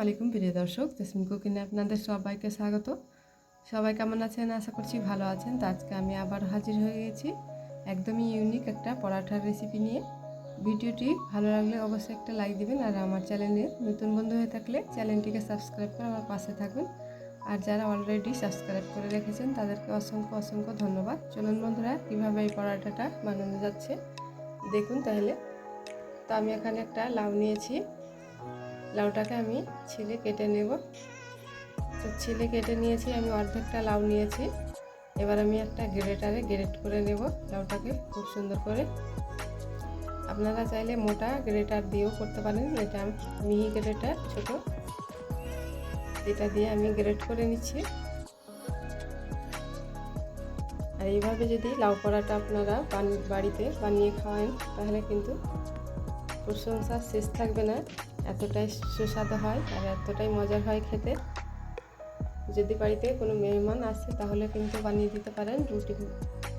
আলাইকুম, প্রিয় দর্শক। জেসমিন কুকিনে আপনাদের সবাইকে স্বাগত। সবাই কেমন আছেন? আশা করছি ভালো আছেন। তো আজকে আমি আবার হাজির হয়ে গেছি একদমই ইউনিক একটা পরাঠার রেসিপি নিয়ে। ভিডিওটি ভালো লাগলে অবশ্যই একটা লাইক দিবেন আর আমার চ্যানেলে নতুন বন্ধু হয়ে থাকলে চ্যানেলটিকে সাবস্ক্রাইব করে আমার পাশে থাকবেন। আর যারা অলরেডি সাবস্ক্রাইব করে রেখেছেন, তাদেরকে অসংখ্য অসংখ্য ধন্যবাদ। চলুন বন্ধুরা, কীভাবে এই পরাঠাটা বানানো যাচ্ছে? দেখুন তাহলে। তো আমি এখানে একটা লাউ নিয়েছি। লাউটাকে আমি ছিলে কেটে নেব। তো ছিলে কেটে নিয়েছি, আমি অর্ধেকটা লাউ নিয়েছি। এবার আমি একটা গ্রেটারে গ্রেট করে নেব লাউটাকে খুব সুন্দর করে। আপনারা চাইলে মোটা গ্রেটার দিয়েও করতে পারেন, এটা মিহি গ্রেটার, ছোট। এটা দিয়ে আমি গ্রেট করে নিচ্ছি। আর এইভাবে যদি লাউ পড়াটা আপনারা বাড়িতে বানিয়ে খাওয়ান, তাহলে কিন্তু প্রশংসা শেষ থাকবে না। এতটাই সুস্বাদু হয় আর এতটাই মজার হয় খেতে। যদি বাড়িতে কোনো মেহমান আসে তাহলে কিন্তু বানিয়ে দিতে পারেন। রুটি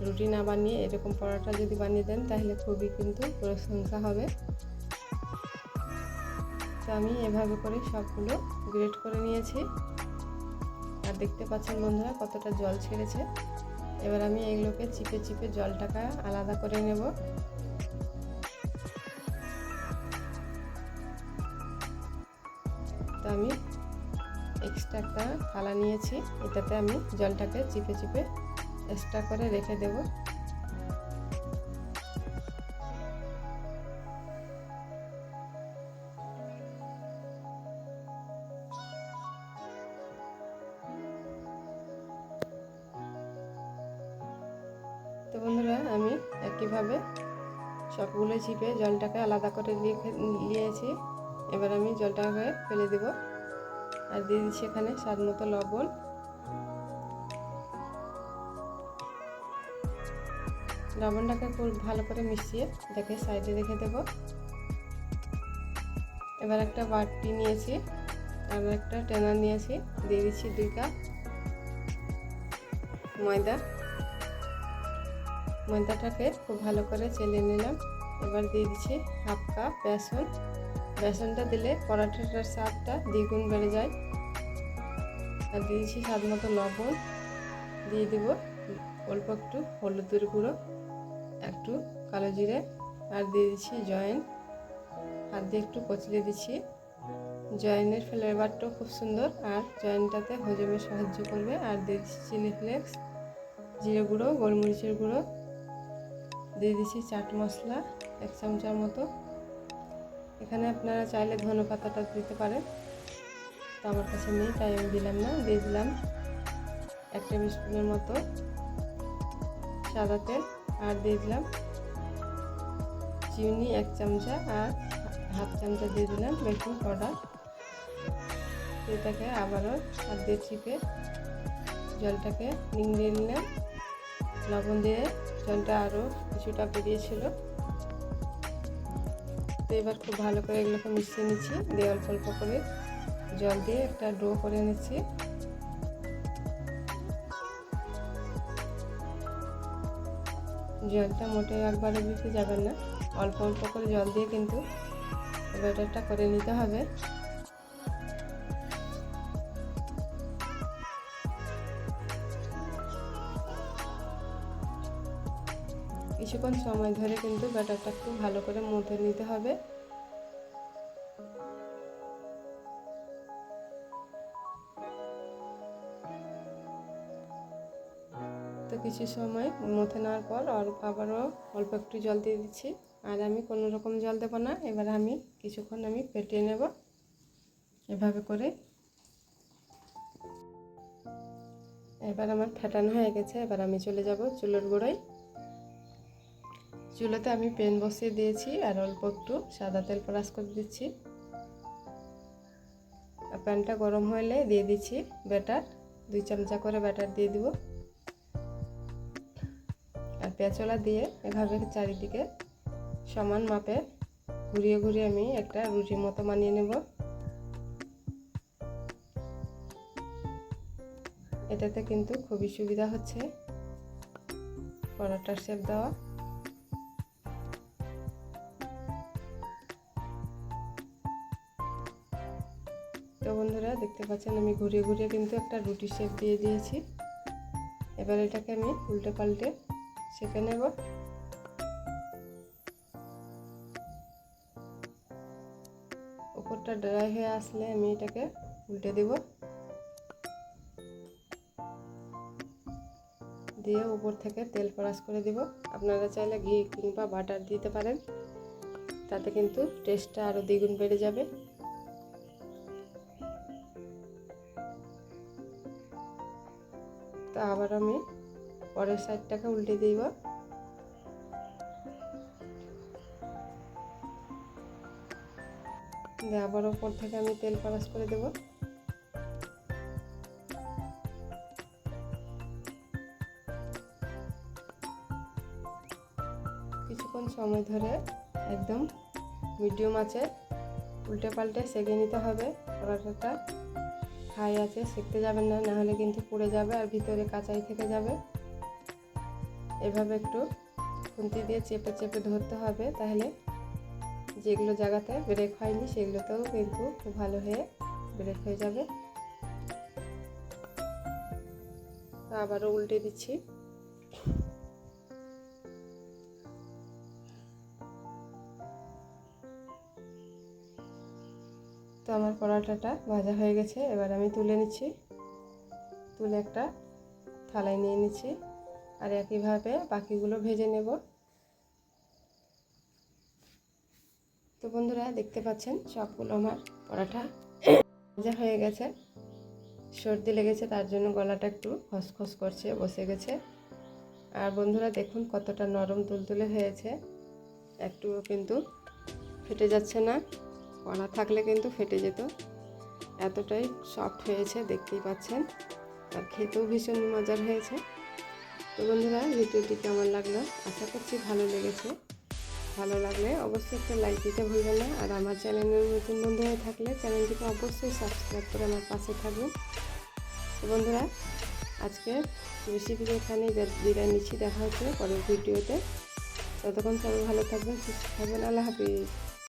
রুটি না বানিয়ে এরকম পরোটা যদি বানিয়ে দেন তাহলে খুবই কিন্তু প্রশংসা হবে। তো আমি এভাবে করে সবগুলো গ্রেট করে নিয়েছি। আর দেখতে পাচ্ছেন বন্ধুরা কতটা জল ছেড়েছে। এবার আমি এগুলোকে চিপে চিপে জলটাকে আলাদা করে নেব। তো আমি এক্সট্রা একটা থালা নিয়েছি। এটাতে আমি জলটাকে চিপে চিপে এক্সট্রা করে রেখে দেব। তো বন্ধুরা, আমি একইভাবে সবগুলো চিপে জলটাকে আলাদা করে নিয়েছি। এবার আমি জলটা জলটাকে ফেলে দেব। আর দিয়ে দিচ্ছি এখানে স্বাদ মতো লবণ। লবণটাকে খুব ভালো করে মিশিয়ে এটাকে সাইডে রেখে দেব। এবার একটা বাটি নিয়েছি আর একটা টেনার নিয়েছি, দিয়ে দিচ্ছি দুই কাপ ময়দা। ময়দাটাকে খুব ভালো করে চেলে নিলাম। এবার দিয়ে দিচ্ছি হাফ কাপ বেসন। বেসনটা দিলে পরাঠাটার স্বাদটা দ্বিগুণ বেড়ে যায়। আর দিয়েছি স্বাদ মতো লবণ। দিয়ে দিব অল্প একটু হলুদের গুঁড়ো, একটু কালো জিরে, আর দিয়ে দিচ্ছি জয়েন। হাত দিয়ে একটু কচলে দিচ্ছি। জয়েনের ফ্লেভারটাও খুব সুন্দর, আর জয়েনটাতে হজমে সাহায্য করবে। আর দিয়ে দিচ্ছি চিলি ফ্লেক্স, জিরে গুঁড়ো, গোলমরিচের গুঁড়ো। দিয়ে দিচ্ছি চাট মশলা, এক চামচার মতো। এখানে আপনারা চাইলে ধনে পাতাটা দিতে পারেন। তো আমার কাছে নেই, তাই আমি দিলাম না, দিয়ে দিলাম এক টেবিল স্পুনের মতো সাদা তেল, আর দিয়ে দিলাম চিনি এক চামচা, আর হাফ চামচা দিয়ে দিলাম বেকিং পাউডার। এটাকে আবারও হাত দিয়ে চিপে জলটাকে নিংড়িয়ে নিলাম। লবণ দিয়ে জলটা আরও কিছুটা বেরিয়েছিল। তো এবার খুব ভালো করে এগুলোকে মিশিয়ে নিচ্ছি। দিয়ে অল্প অল্প করে জল দিয়ে একটা ডো করে নিচ্ছি। জলটা মোটে একবারে দিতে যাবেন না। অল্প অল্প করে জল দিয়ে কিন্তু ব্যাটারটা করে নিতে হবে। কিছুক্ষণ সময় ধরে কিন্তু ব্যাটারটা খুব ভালো করে মধ্যে নিতে হবে। তো কিছু সময় মথে নেওয়ার পর অল্প আবারও অল্প একটু জল দিয়ে দিচ্ছি। আর আমি কোনো রকম জল দেবো না, এবার আমি কিছুক্ষণ আমি ফেটিয়ে নেব এভাবে করে। এবার আমার ফেটানো হয়ে গেছে, এবার আমি চলে যাব চুলোর গোড়ায়। চুলোতে আমি পেন বসিয়ে দিয়েছি আর অল্প একটু সাদা তেল ব্রাশ করে দিচ্ছি। প্যানটা গরম হলে দিয়ে দিচ্ছি ব্যাটার, দুই চামচা করে ব্যাটার দিয়ে দিব। আর পেঁচলা দিয়ে এভাবে চারিদিকে সমান মাপে ঘুরিয়ে ঘুরিয়ে আমি একটা রুটির মতো বানিয়ে নেব। এটাতে কিন্তু খুবই সুবিধা হচ্ছে। পরোটার শেপ দেওয়া। তো বন্ধুরা দেখতে পাচ্ছেন আমি ঘুরিয়ে ঘুরিয়ে কিন্তু একটা রুটি শেপ দিয়ে দিয়েছি। এবার এটাকে আমি উল্টে পাল্টে সেঁকে নেব। উপরটা ড্রাই হয়ে আসলে আমি এটাকে উল্টে দেব। দিয়ে উপর থেকে তেল ব্রাশ করে দিব। আপনারা চাইলে ঘি কিংবা বাটার দিতে পারেন। তাতে কিন্তু টেস্টটা আরও দ্বিগুণ বেড়ে যাবে। তো আবার আমি পরের সাইডটাকে উল্টে দিব। দিয়ে আবার ওপর থেকে আমি তেল ব্রাশ করে দেব। কিছুক্ষণ সময় ধরে একদম মিডিয়াম আছে উল্টে পাল্টে সেঁকে নিতে হবে। পরোটাটা হাই আছে শিখতে যাবেন না, নাহলে কিন্তু পুড়ে যাবে আর ভিতরে কাঁচাই থেকে যাবে। এভাবে একটু খুন্তি দিয়ে চেপে চেপে ধরতে হবে, তাহলে যেগুলো জায়গাতে ব্রেক হয়নি, সেগুলোতেও কিন্তু খুব ভালো হয়ে ব্রেক হয়ে যাবে। আবারও উল্টে দিচ্ছি। আমার পরোটাটা ভাজা হয়ে গেছে, এবার আমি তুলে নিচ্ছি। তুলে একটা থালায় নিয়ে নিচ্ছি আর একইভাবে বাকিগুলো ভেজে নেব। তো বন্ধুরা, দেখতে পাচ্ছেন সবগুলো আমার পরোটা ভাজা হয়ে গেছে। সর্দি লেগেছে, তার জন্য গলাটা একটু খসখস করছে, বসে গেছে। আর বন্ধুরা, দেখুন কতটা নরম তুলতুলে হয়েছে। একটুও কিন্তু ফেটে যাচ্ছে না। কড়া থাকলে কিন্তু ফেটে যেত। এতটাই সফট হয়েছে, দেখতেই পাচ্ছেন। আর খেতেও ভীষণ মজার হয়েছে। তো বন্ধুরা, ভিডিওটি কেমন লাগল? আশা করছি ভালো লেগেছে। ভালো লাগলে অবশ্যই একটা লাইক দিতে ভুলবেন না। আর আমার চ্যানেলের নতুন বন্ধু হয়ে থাকলে চ্যানেলটিকে অবশ্যই সাবস্ক্রাইব করে আমার পাশে থাকবেন তো বন্ধুরা আজকে রেসিপি এখানেই বিদায় নিচ্ছি। দেখা হচ্ছে পরের ভিডিওতে। ততক্ষণ সবাই ভালো থাকবেন, সুস্থ থাকবেন। আল্লাহ হাফিজ।